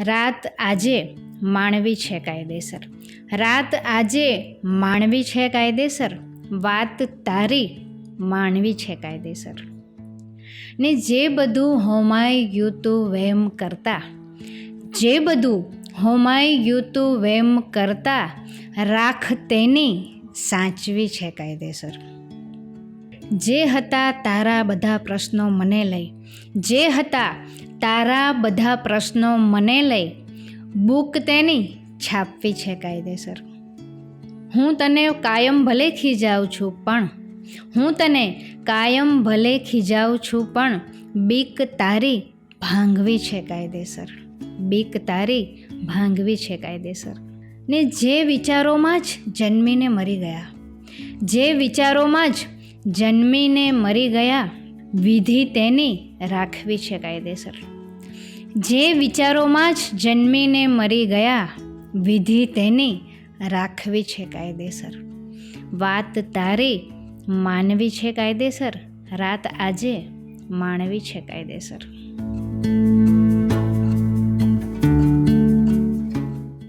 રાત આજે માણવી છે કાયદેસર. રાત આજે માણવી છે કાયદેસર. વાત તારી માણવી છે કાયદેસર. ને જે બધું હોમાય યુતું વહેમ કરતા, જે બધું હોમાય યુતું વહેમ કરતા, રાખ તેની સાચવી છે કાયદેસર. જે હતા તારા બધા પ્રશ્નો મને લઈ. જે હતા તારા બધા પ્રશ્નો મને લઈ. બુક તેની છાપવી છે કાયદેસર. હું તને કાયમ ભલે ખીજાઉં છું પણ, હું તને કાયમ ભલે ખીજાઉં છું પણ, બીક તારી ભાંગવી છે કાયદેસર. બીક તારી ભાંગવી છે કાયદેસર. ને જે વિચારોમાં જ જન્મીને મરી ગયા, જે વિચારોમાં જ જન્મીને મરી ગયા વિધિ તેની રાખવી છે કાયદેસર. જે વિચારોમાં જ જન્મીને મરી ગયા વિધિ તેની રાખવી છે કાયદેસર. વાત તારી માનવી છે કાયદેસર, રાત આજે માણવી છે કાયદેસર.